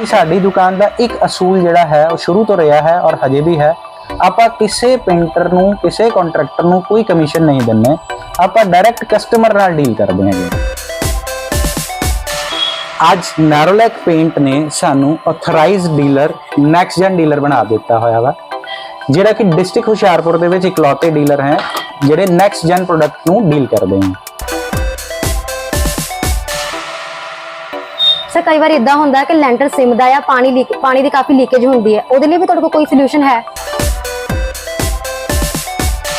ਕਿ ਸਾਡੀ ਦੁਕਾਨ ਦਾ ਇੱਕ ਅਸੂਲ ਜਿਹੜਾ ਹੈ, ਉਹ ਸ਼ੁਰੂ ਤੋਂ ਰਿਹਾ ਹੈ ਔਰ ਹਜੇ ਵੀ ਹੈ। ਆਪਾਂ ਕਿਸੇ ਪੇਂਟਰ ਨੂੰ, ਕਿਸੇ ਕੰਟਰੈਕਟਰ ਨੂੰ ਕੋਈ ਕਮਿਸ਼ਨ ਨਹੀਂ ਦਿੰਨੇ ਆਪਾਂ ਡਾਇਰੈਕਟ ਕਸਟਮਰ ਨਾਲ ਡੀਲ ਕਰਦੇ ਹੈਗੇ। ਅੱਜ ਨੈਰੋਲੈਕ ਪੇਂਟ ਨੇ ਸਾਨੂੰ authorized dealer next gen dealer ਬਣਾ ਦਿੱਤਾ ਹੋਇਆ ਵਾ। ਜਿਹੜਾ ਕਿ ਡਿਸਟ੍ਰਿਕਟ ਹੁਸ਼ਿਆਰਪੁਰ ਦੇ ਵਿੱਚ ਇਕਲੌਤੇ ਡੀਲਰ ਹੈ, ਜਿਹੜੇ ਨੈਕਸਟ ਜਨ ਪ੍ਰੋਡਕਟ ਨੂੰ ਡੀਲ ਕਰਦੇ ਹਨ ਸਰ, ਕਈ ਵਾਰ ਇਦਾਂ ਹੁੰਦਾ ਕਿ ਲੈਂਟਰ ਸਿਮਦਾ ਆ ਪਾਣੀ ਲੀਕ ਪਾਣੀ ਦੀ ਕਾਫੀ ਲੀਕੇਜ ਹੁੰਦੀ ਹੈ। ਉਹਦੇ ਲਈ ਵੀ ਤੁਹਾਡੇ ਕੋਲ ਕੋਈ ਸੋਲੂਸ਼ਨ ਹੈ?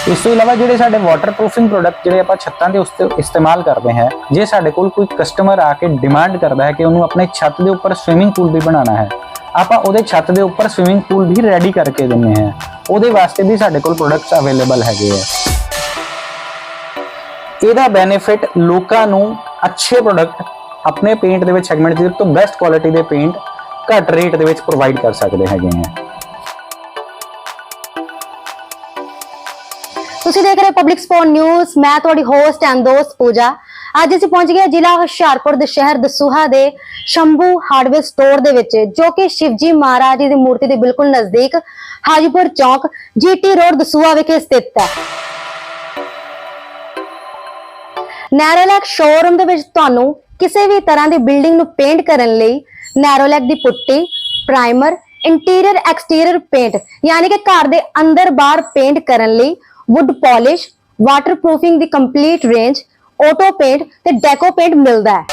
ਇਸ ਤੋਂ ਇਲਾਵਾ ਜਿਹੜੇ ਸਾਡੇ ਵਾਟਰਪ੍ਰੂਫਿੰਗ ਪ੍ਰੋਡਕਟ ਜਿਹੜੇ ਆਪਾਂ ਛੱਤਾਂ ਦੇ ਉੱਤੇ ਇਸਤੇਮਾਲ ਕਰਦੇ ਹਾਂ, ਜੇ ਸਾਡੇ ਕੋਲ ਕੋਈ ਕਸਟਮਰ ਆ ਕੇ ਡਿਮਾਂਡ ਕਰਦਾ ਹੈ ਕਿ ਉਹਨੂੰ ਆਪਣੇ ਛੱਤ ਦੇ ਉੱਪਰ ਸਵਿਮਿੰਗ ਪੂਲ ਵੀ ਬਣਾਉਣਾ ਹੈ, ਆਪਾਂ ਉਹਦੇ ਛੱਤ ਦੇ ਉੱਪਰ ਸਵਿਮਿੰਗ ਪੂਲ ਵੀ ਰੈਡੀ ਕਰਕੇ ਦਿੰਨੇ ਹਾਂ। ਉਹਦੇ ਵਾਸਤੇ ਵੀ ਸਾਡੇ ਕੋਲ ਪ੍ਰੋਡਕਟਸ ਅਵੇਲੇਬਲ ਹੈਗੇ ਆ ਇਹਦਾ ਬੈਨੀਫਿਟ ਲੋਕਾਂ ਨੂੰ ਅੱਛੇ ਪ੍ਰੋਡਕਟ ਆਪਣੇ ਪੇਂਟ ਦੇ ਵਿੱਚ ਸੈਗਮੈਂਟ ਦੇ ਤੋਂ ਬੈਸਟ ਕੁਆਲਿਟੀ ਦੇ ਪੇਂਟ ਘੱਟ ਰੇਟ ਦੇ ਵਿੱਚ ਪ੍ਰੋਵਾਈਡ ਕਰ ਸਕਦੇ ਹੈਗੇ ਆ ਤੁਸੀਂ ਦੇਖ ਰਹੇ ਹੋ ਪਬਲਿਕ ਸਪੋਰਟ ਨਿਊਜ਼ ਮੈਂ ਤੁਹਾਡੀ ਹੋਸਟ ਐਂਡ ਦੋਸਤ ਪੂਜਾ। ਅੱਜ ਅਸੀਂ ਪਹੁੰਚ ਗਏ ਜ਼ਿਲ੍ਹਾ ਹੁਸ਼ਿਆਰਪੁਰ ਦੇ ਸ਼ਹਿਰ ਦਸੂਹਾ ਦੇ ਸ਼ੰਭੂ ਹਾਰਡਵੇਅਰ ਸਟੋਰ ਦੇ ਵਿੱਚ, ਜੋ ਕਿ ਸ਼ਿਵਜੀ ਮਹਾਰਾਜ ਦੀ ਮੂਰਤੀ ਦੇ ਬਿਲਕੁਲ ਨਜ਼ਦੀਕ ਹਾਜੀਪੁਰ ਚੌਕ, ਜੀਟੀ ਰੋਡ ਦਸੂਹਾ ਵਿਖੇ ਸਥਿਤ ਹੈ। ਨੈਰੋਲੈਕ ਸ਼ੋਰੂਮ ਦੇ ਵਿੱਚ ਤੁਹਾਨੂੰ ਕਿਸੇ ਵੀ ਤਰ੍ਹਾਂ ਦੀ ਬਿਲਡਿੰਗ ਨੂੰ ਪੇਂਟ ਕਰਨ ਲਈ ਨੈਰੋਲੈਕ ਦੀ putty primer interior exterior paint ਯਾਨੀ ਕਿ ਘਰ ਦੇ ਅੰਦਰ ਬਾਹਰ ਪੇਂਟ ਕਰਨ ਲਈ ਵੁੱਡ ਪਾਲਿਸ਼ ਵਾਟਰਪ੍ਰੂਫਿੰਗ ਦੀ ਕੰਪਲੀਟ ਰੇਂਜ ਆਟੋ ਪੇਂਟ ਤੇ ਡੈਕੋ ਪੇਂਟ ਮਿਲਦਾ ਹੈ।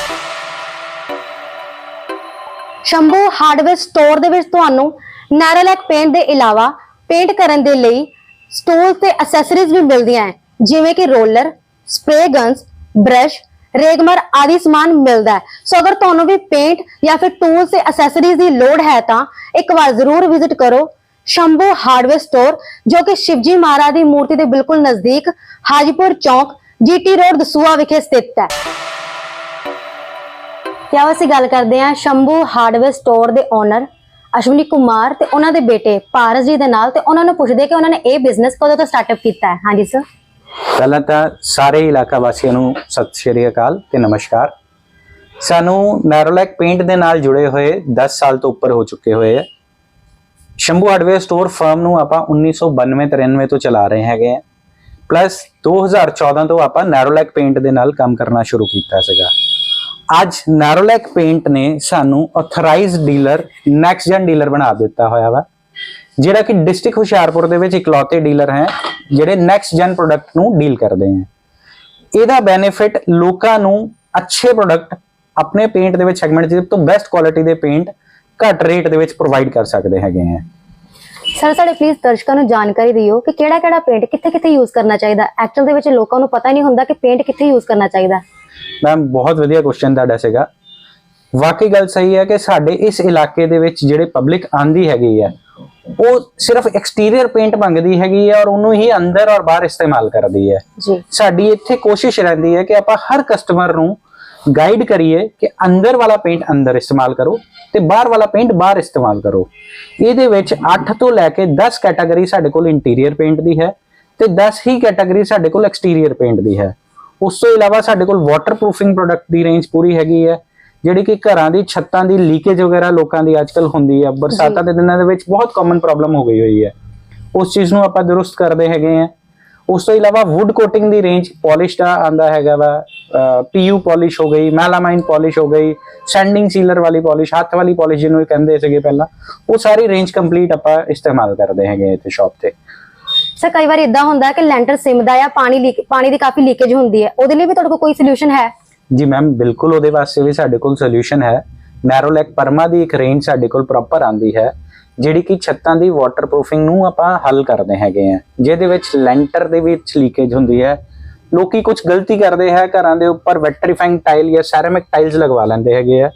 ਸ਼ੰਭੂ ਹਾਰਡਵੇਅਰ ਸਟੋਰ ਦੇ ਵਿੱਚ ਤੁਹਾਨੂੰ ਨੈਰੋਲੈਕ ਪੇਂਟ ਦੇ ਇਲਾਵਾ ਪੇਂਟ ਕਰਨ ਦੇ ਲਈ ਸਟੂਲ ਤੇ ਅਸੈਸਰੀਜ਼ ਵੀ ਮਿਲਦੀਆਂ ਹੈ, ਜਿਵੇਂ ਕਿ ਰੋਲਰ ਸਪਰੇ ਗਨਸ ਬ੍ਰਸ਼ ਰੇਗਮਰ ਆਦਿ ਸਮਾਨ ਮਿਲਦਾ ਹੈ ਸੋ ਅਗਰ ਤੁਹਾਨੂੰ ਵੀ ਪੇਂਟ ਜਾਂ ਫਿਰ ਟੂਲਸ ਤੇ ਅਸੈਸਰੀਜ਼ ਦੀ ਲੋੜ ਹੈ ਤਾਂ ਇੱਕ ਵਾਰ ਜ਼ਰੂਰ ਵਿਜ਼ਿਟ ਕਰੋ ਸ਼ੰਭੂ ਹਾਰਡਵੇਅਰ ਸਟੋਰ ਜੋ ਕਿ ਸ਼ਿਵਜੀ ਮਹਾਰਾਜ ਦੀ ਮੂਰਤੀ ਦੇ ਬਿਲਕੁਲ ਨਜ਼ਦੀਕ ਹਾਜੀਪੁਰ ਚੌਕ ਜੀਟੀ ਰੋਡ ਦਸੂਆ ਵਿਖੇ ਸਥਿਤ ਹੈ ਕਿਆ ਅਸੀਂ ਗੱਲ ਕਰਦੇ ਹਾਂ ਸ਼ੰਭੂ ਹਾਰਡਵੇਅਰ ਸਟੋਰ ਦੇ ਓਨਰ ਅਸ਼ਵਨੀ ਕੁਮਾਰ ਤੇ ਉਹਨਾਂ ਦੇ ਬੇਟੇ ਪਾਰਸ ਜੀ ਦੇ ਨਾਲ ਤੇ ਉਹਨਾਂ ਨੂੰ ਪੁੱਛਦੇ ਕਿ ਉਹਨਾਂ ਨੇ ਇਹ ਬਿਜ਼ਨਸ ਕਦੋਂ ਤੋਂ ਸਟਾਰਟਅਪ ਕੀਤਾ ਹੈ ਹਾਂਜੀ ਸਰ ਪਹਿਲਾਂ ਤਾਂ ਸਾਰੇ ਇਲਾਕਾ ਵਾਸੀਆਂ ਨੂੰ ਸਤਿ ਸ਼੍ਰੀ ਅਕਾਲ ਤੇ ਨਮਸਕਾਰ। ਸਾਨੂੰ ਨੈਰੋਲੈਕ ਪੇਂਟ ਦੇ ਨਾਲ ਜੁੜੇ ਹੋਏ 10 ਸਾਲ ਤੋਂ ਉੱਪਰ ਹੋ ਚੁੱਕੇ ਹੋਏ ਆ। ਸ਼ੰਭੂ ਹਾਰਡਵੇਅਰ ਸਟੋਰ ਫਰਮ ਨੂੰ ਆਪਾਂ 1992-93 ਤੋਂ ਚਲਾ ਰਹੇ ਹੈਗੇ ਆ। ਪਲੱਸ 2014 ਤੋਂ ਆਪਾਂ ਨੈਰੋਲੈਕ ਪੇਂਟ ਦੇ ਨਾਲ ਕੰਮ ਕਰਨਾ ਸ਼ੁਰੂ ਕੀਤਾ ਸੀਗਾ। ਅੱਜ ਨੈਰੋਲੈਕ ਪੇਂਟ ਨੇ ਸਾਨੂੰ authorized dealer next gen dealer ਬਣਾ ਦਿੱਤਾ ਹੋਇਆ ਵਾ। ਜਿਹੜਾ ਕਿ ਡਿਸਟ੍ਰਿਕਟ ਹੁਸ਼ਿਆਰਪੁਰ ਦੇ ਵਿੱਚ ਇਕਲੌਤੇ ਡੀਲਰ ਹੈ ਜਿਹੜੇ ਨੈਕਸਟ ਜਨ ਪ੍ਰੋਡਕਟ ਨੂੰ ਡੀਲ ਕਰਦੇ ਹੈ। ਇਹਦਾ ਬੈਨੀਫਿਟ ਲੋਕਾਂ ਨੂੰ ਅੱਛੇ ਪ੍ਰੋਡਕਟ ਆਪਣੇ ਪੇਂਟ ਦੇ ਵਿੱਚ ਸੈਗਮੈਂਟ ਦੇ ਤੋਂ ਬੈਸਟ ਕੁਆਲਿਟੀ ਦੇ ਪੇਂਟ ਘੱਟ ਰੇਟ ਦੇ ਵਿੱਚ ਪ੍ਰੋਵਾਈਡ ਕਰ ਸਕਦੇ ਹੈਗੇ ਆ ਸਰ ਸਾਡੇ ਪਲੀਜ਼ ਦਰਸ਼ਕਾਂ ਨੂੰ ਜਾਣਕਾਰੀ ਦਿਓ ਕਿ ਕਿਹੜਾ ਕਿਹੜਾ ਪੇਂਟ ਕਿੱਥੇ ਕਿੱਥੇ ਯੂਜ਼ ਕਰਨਾ ਚਾਹੀਦਾ। ਐਕਚੁਅਲ ਦੇ ਵਿੱਚ ਲੋਕਾਂ ਨੂੰ ਪਤਾ ਨਹੀਂ ਹੁੰਦਾ ਕਿ ਪੇਂਟ ਕਿੱਥੇ ਯੂਜ਼ ਕਰਨਾ ਚਾਹੀਦਾ। ਮੈਮ ਬਹੁਤ ਵਧੀਆ ਕੁਐਸਚਨ ਤੁਹਾਡਾ ਸੀਗਾ। ਵਾਕਈ ਗੱਲ ਸਹੀ ਹੈ ਕਿ ਸਾਡੇ ਇਸ ਇਲਾਕੇ ਦੇ ਵਿੱਚ ਜਿਹੜੇ ਪਬਲਿਕ ਆਂਦੀ ਹੈਗੀ ਹੈ ਉਹ ਸਿਰਫ ਐਕਸਟੀਰੀਅਰ ਪੇਂਟ ਮੰਗਦੀ ਹੈਗੀ ਹੈ ਔਰ ਉਹਨੂੰ ਹੀ ਅੰਦਰ ਔਰ ਬਾਹਰ ਇਸਤੇਮਾਲ ਕਰਦੀ ਹੈ। ਜੀ। ਸਾਡੀ ਇੱਥੇ ਕੋਸ਼ਿਸ਼ ਰਹਿੰਦੀ ਹੈ ਕਿ ਆਪਾਂ ਹਰ ਕਸਟਮਰ ਨੂੰ ਗਾਈਡ ਕਰੀਏ ਕਿ ਅੰਦਰ ਵਾਲਾ ਪੇਂਟ ਅੰਦਰ ਇਸਤੇਮਾਲ ਕਰੋ ਤੇ ਬਾਹਰ ਵਾਲਾ ਪੇਂਟ ਬਾਹਰ ਇਸਤੇਮਾਲ ਕਰੋ। ਇਹਦੇ ਵਿੱਚ 8 ਤੋਂ ਲੈ ਕੇ 10 ਕੈਟਾਗਰੀ ਸਾਡੇ ਕੋਲ ਇੰਟੀਰੀਅਰ ਪੇਂਟ ਦੀ ਹੈ ਤੇ 10 ਹੀ ਕੈਟਾਗਰੀ ਸਾਡੇ ਕੋਲ ਐਕਸਟੀਰੀਅਰ ਪੇਂਟ ਦੀ ਹੈ। ਉਸ ਤੋਂ ਇਲਾਵਾ ਸਾਡੇ ਕੋਲ ਵਾਟਰਪ੍ਰੂਫਿੰਗ ਪ੍ਰੋਡਕਟ ਦੀ ਰੇਂਜ ਪੂਰੀ ਹੈਗੀ ਹੈ। ਜਿਹੜੀ ਕਿ ਘਰਾਂ ਦੀ ਛੱਤਾਂ ਦੀ ਲੀਕੇਜ ਵਗੈਰਾ ਲੋਕਾਂ ਦੀ ਅੱਜਕੱਲ ਹੁੰਦੀ ਹੈ ਬਰਸਾਤਾਂ ਦੇ ਦਿਨਾਂ ਦੇ ਵਿੱਚ ਬਹੁਤ ਕਾਮਨ ਪ੍ਰੋਬਲਮ ਹੋ ਗਈ ਹੋਈ ਹੈ ਉਸ ਚੀਜ਼ ਨੂੰ ਆਪਾਂ ਦਰੁਸਤ ਕਰਦੇ ਹੈਗੇ ਆ। ਉਸ ਤੋਂ ਇਲਾਵਾ ਵੁੱਡ ਕੋਟਿੰਗ ਦੀ ਰੇਂਜ ਪਾਲਿਸ਼ ਦਾ ਆਂਦਾ ਹੈਗਾ ਵਾ ਪੀਯੂ ਪਾਲਿਸ਼ ਹੋ ਗਈ ਮੈਲਾਮਾਈਨ ਪਾਲਿਸ਼ ਹੋ ਗਈ ਸੈਂਡਿੰਗ ਸੀਲਰ ਵਾਲੀ ਪਾਲਿਸ਼ ਹੱਥ ਵਾਲੀ ਪਾਲਿਸ਼ ਜਿਹਨੂੰ ਕਹਿੰਦੇ ਸੀਗੇ ਪਹਿਲਾਂ, ਉਹ ਸਾਰੀ ਰੇਂਜ ਕੰਪਲੀਟ ਆਪਾਂ ਇਸਤੇਮਾਲ ਕਰਦੇ ਹੈਗੇ ਇੱਥੇ ਸ਼ਾਪ ਤੇ। ਸਰ, ਕਈ ਵਾਰ ਇਦਾਂ ਹੁੰਦਾ ਕਿ ਲੈਂਟਰ ਸਿਮਦਾ ਆ, ਪਾਣੀ ਲੀਕ, ਪਾਣੀ ਦੀ ਕਾਫੀ ਲੀਕੇਜ ਹੁੰਦੀ ਹੈ ਉਹਦੇ ਲਈ ਵੀ ਤੁਹਾਡੇ ਕੋਲ ਕੋਈ ਸੋਲੂਸ਼ਨ ਹੈ? ਜੀ ਮੈਮ ਬਿਲਕੁਲ ਉਹਦੇ ਵਾਸਤੇ ਵੀ ਸਾਡੇ ਕੋਲ ਸੋਲੂਸ਼ਨ ਹੈ। ਨੈਰੋਲੈਕ ਪਰਮਾ ਦੀ ਇੱਕ ਰੇਂਜ ਸਾਡੇ ਕੋਲ ਪ੍ਰੋਪਰ ਆਂਦੀ ਹੈ, ਜਿਹੜੀ ਕਿ ਛੱਤਾਂ ਦੀ ਵਾਟਰਪ੍ਰੂਫਿੰਗ ਨੂੰ ਆਪਾਂ ਹੱਲ ਕਰਦੇ ਹੈਗੇ ਆ। ਜਿਹਦੇ ਵਿੱਚ ਲੈਂਟਰ ਦੇ ਵਿੱਚ ਲੀਕੇਜ ਹੁੰਦੀ ਹੈ। ਲੋਕੀ ਕੁਝ ਗਲਤੀ ਕਰਦੇ ਹੈ, ਘਰਾਂ ਦੇ ਉੱਪਰ ਵੈਟਰੀਫਾਈਂਗ ਟਾਈਲ ਜਾਂ ਸੈਰਾਮਿਕ ਟਾਈਲਸ ਲਗਵਾ ਲੈਂਦੇ ਹੈਗੇ ਆ।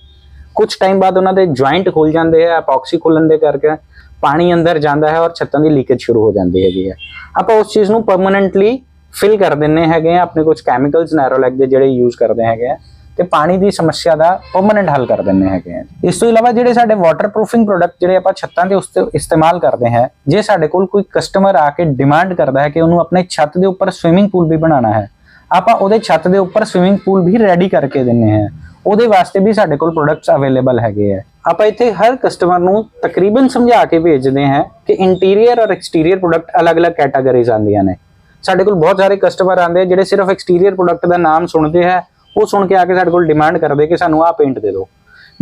ਕੁਝ ਟਾਈਮ ਬਾਅਦ ਉਹਨਾਂ ਦੇ ਜੁਆਇੰਟ ਖੁੱਲ ਜਾਂਦੇ ਆ ਐਪੋਕਸੀ ਖੁੱਲਣ ਦੇ ਕਰਕੇ ਪਾਣੀ ਅੰਦਰ ਜਾਂਦਾ ਹੈ ਔਰ ਛੱਤਾਂ ਦੀ ਲੀਕੇਜ ਸ਼ੁਰੂ ਹੋ ਜਾਂਦੀ ਹੈਗੀ ਹੈ। ਆਪਾਂ ਉਸ ਚੀਜ਼ ਨੂੰ ਪਰਮਨੈਂਟਲੀ ਫਿਲ ਕਰ ਦਿੰਨੇ ਹੈਗੇ ਆ, ਆਪਣੇ ਕੁਝ ਕੈਮੀਕਲਸ ਨੈਰੋਲੈਕ ਦੇ ਜਿਹੜੇ ਯੂਜ਼ ਕਰਦੇ ਹੈਗੇ ਆ, ਤੇ ਪਾਣੀ ਦੀ ਸਮੱਸਿਆ ਦਾ ਪਰਮਨੈਂਟ ਹੱਲ ਕਰ ਦਿੰਨੇ ਹੈਗੇ ਆ। ਇਸ ਤੋਂ ਇਲਾਵਾ ਜਿਹੜੇ ਸਾਡੇ ਵਾਟਰਪ੍ਰੂਫਿੰਗ ਪ੍ਰੋਡਕਟ ਜਿਹੜੇ ਆਪਾਂ ਛੱਤਾਂ ਦੇ ਉੱਤੇ ਇਸਤੇਮਾਲ ਕਰਦੇ ਹਾਂ, ਜੇ ਸਾਡੇ ਕੋਲ ਕੋਈ ਕਸਟਮਰ ਆ ਕੇ ਡਿਮਾਂਡ ਕਰਦਾ ਹੈ ਕਿ ਉਹਨੂੰ ਆਪਣੇ ਛੱਤ ਦੇ ਉੱਪਰ ਸਵਿਮਿੰਗ ਪੂਲ ਵੀ ਬਣਾਉਣਾ ਹੈ, ਆਪਾਂ ਉਹਦੇ ਛੱਤ ਦੇ ਉੱਪਰ ਸਵਿਮਿੰਗ ਪੂਲ ਵੀ ਰੈਡੀ ਕਰਕੇ ਦਿੰਨੇ ਹਾਂ। ਉਹਦੇ ਵਾਸਤੇ ਵੀ ਸਾਡੇ ਕੋਲ ਪ੍ਰੋਡਕਟਸ ਅਵੇਲੇਬਲ ਹੈਗੇ ਆ। ਆਪਾਂ ਇੱਥੇ ਹਰ ਕਸਟਮਰ ਨੂੰ ਤਕਰੀਬਨ ਸਮਝਾ ਕੇ ਭੇਜਦੇ ਹਾਂ ਕਿ ਇੰਟੀਰੀਅਰ ਔਰ ਐਕਸਟੀਰੀਅਰ ਪ੍ਰੋਡਕਟ ਅਲੱਗ-ਅਲੱਗ ਕੈਟਾਗਰੀਜ਼ ਆਉਂਦੀਆਂ ਨੇ। ਸਾਡੇ ਕੋਲ ਬਹੁਤ ਸਾਰੇ ਕਸਟਮਰ ਆਉਂਦੇ ਆ, ਜਿਹੜੇ ਸਿਰਫ ਐਕਸਟੀਰੀਅਰ ਪ੍ਰੋਡਕਟ ਦਾ ਨਾਮ ਸੁਣਦੇ ਹੈ ਉਹ ਸੁਣ ਕੇ ਆ ਕੇ ਸਾਡੇ ਕੋਲ ਡਿਮਾਂਡ ਕਰਦੇ ਕਿ ਸਾਨੂੰ ਆਹ ਪੇਂਟ ਦੇ ਦਿਓ।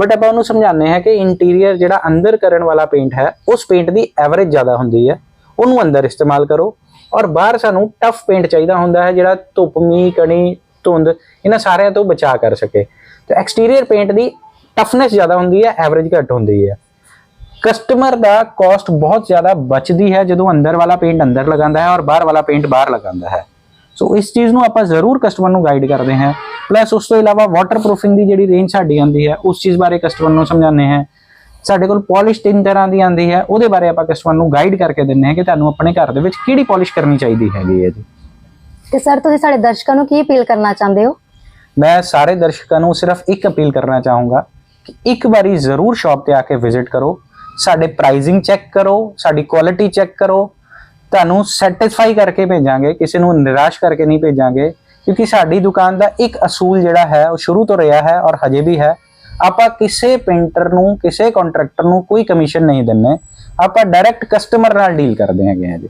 ਬਟ ਆਪਾਂ ਉਹਨੂੰ ਸਮਝਾਉਂਦੇ ਹਾਂ ਕਿ ਇੰਟੀਰੀਅਰ ਜਿਹੜਾ ਅੰਦਰ ਕਰਨ ਵਾਲਾ ਪੇਂਟ ਹੈ, ਉਸ ਪੇਂਟ ਦੀ ਐਵਰੇਜ ਜ਼ਿਆਦਾ ਹੁੰਦੀ ਹੈ। ਉਹਨੂੰ ਅੰਦਰ ਇਸਤੇਮਾਲ ਕਰੋ ਔਰ ਬਾਹਰ ਸਾਨੂੰ ਟਫ ਪੇਂਟ ਚਾਹੀਦਾ ਹੁੰਦਾ ਹੈ, ਜਿਹੜਾ ਧੁੱਪ, ਮੀਂਹ, ਕਣੀ, ਧੁੰਦ, ਇਹਨਾਂ ਸਾਰਿਆਂ ਤੋਂ ਬਚਾ ਕਰ ਸਕੇ। ਤੇ ਐਕਸਟੀਰੀਅਰ ਪੇਂਟ ਦੀ ਟਫਨੈਸ ਜ਼ਿਆਦਾ ਹੁੰਦੀ ਹੈ ਐਵਰੇਜ ਘੱਟ ਹੁੰਦੀ ਹੈ। ਕਸਟਮਰ ਦਾ ਕਾਸਟ ਬਹੁਤ ਜ਼ਿਆਦਾ ਬਚਦੀ ਹੈ ਜਦੋਂ ਅੰਦਰ ਵਾਲਾ ਪੇਂਟ ਅੰਦਰ ਲਗਾਉਂਦਾ ਹੈ ਔਰ ਬਾਹਰ ਵਾਲਾ ਪੇਂਟ ਬਾਹਰ ਲਗਾਉਂਦਾ ਹੈ। ਸੋ ਇਸ ਚੀਜ਼ ਨੂੰ ਆਪਾਂ ਜ਼ਰੂਰ ਕਸਟਮਰ ਨੂੰ ਗਾਈਡ ਕਰਦੇ ਹਾਂ। ਪਲੱਸ ਉਸ ਤੋਂ ਇਲਾਵਾ ਵਾਟਰਪ੍ਰੂਫਿੰਗ ਦੀ ਜਿਹੜੀ ਰੇਂਜ ਸਾਡੀ ਆਉਂਦੀ ਹੈ ਉਸ ਚੀਜ਼ ਬਾਰੇ ਕਸਟਮਰ ਨੂੰ ਸਮਝਾਉਂਦੇ ਹਾਂ। ਸਾਡੇ ਕੋਲ ਪਾਲਿਸ਼ ਤਿੰਨ ਤਰ੍ਹਾਂ ਦੀ ਆਉਂਦੀ ਹੈ ਉਹਦੇ ਬਾਰੇ ਆਪਾਂ ਕਸਟਮਰ ਨੂੰ ਗਾਈਡ ਕਰਕੇ ਦਿੰਦੇ ਹਾਂ ਕਿ ਤੁਹਾਨੂੰ ਆਪਣੇ ਘਰ ਦੇ ਵਿੱਚ ਕਿਹੜੀ ਪਾਲਿਸ਼ ਕਰਨੀ ਚਾਹੀਦੀ ਹੈਗੀ ਹੈ ਜੀ। ਤੇ ਸਰ ਤੁਸੀਂ ਸਾਡੇ ਦਰਸ਼ਕਾਂ ਨੂੰ ਕੀ ਅਪੀਲ ਕਰਨਾ ਚਾਹੁੰਦੇ ਹੋ? ਮੈਂ ਸਾਰੇ ਦਰਸ਼ਕਾਂ ਨੂੰ ਸਿਰਫ ਇੱਕ ਅਪੀਲ ਕਰਨਾ ਚਾਹੂੰਗਾ ਕਿ ਇੱਕ ਵਾਰੀ ਜ਼ਰੂਰ ਸ਼ਾਪ ਤੇ ਆ ਕੇ ਵਿਜ਼ਿਟ ਕਰੋ। ਸਾਡੇ ਪ੍ਰਾਈਸਿੰਗ ਚੈੱਕ ਕਰੋ, ਸਾਡੀ ਕੁਆਲਿਟੀ ਚੈੱਕ ਕਰੋ, ਤੁਹਾਨੂੰ ਸੈਟੀਸਫਾਈ ਕਰਕੇ ਭੇਜਾਂਗੇ, ਕਿਸੇ ਨੂੰ ਨਿਰਾਸ਼ ਕਰਕੇ ਨਹੀਂ ਭੇਜਾਂਗੇ, ਕਿਉਂਕਿ ਸਾਡੀ ਦੁਕਾਨ ਦਾ ਇੱਕ ਅਸੂਲ ਜਿਹੜਾ ਹੈ, ਉਹ ਸ਼ੁਰੂ ਤੋਂ ਰਿਹਾ ਹੈ ਔਰ ਹਜੇ ਵੀ ਹੈ। ਆਪਾਂ ਕਿਸੇ ਪੇਂਟਰ ਨੂੰ, ਕਿਸੇ ਕੰਟਰੈਕਟਰ ਨੂੰ ਕੋਈ ਕਮਿਸ਼ਨ ਨਹੀਂ ਦਿੰਨੇ। ਆਪਾਂ ਡਾਇਰੈਕਟ ਕਸਟਮਰ ਨਾਲ ਡੀਲ ਕਰਦੇ ਹੈਗੇ ਹਾਂ ਜੀ।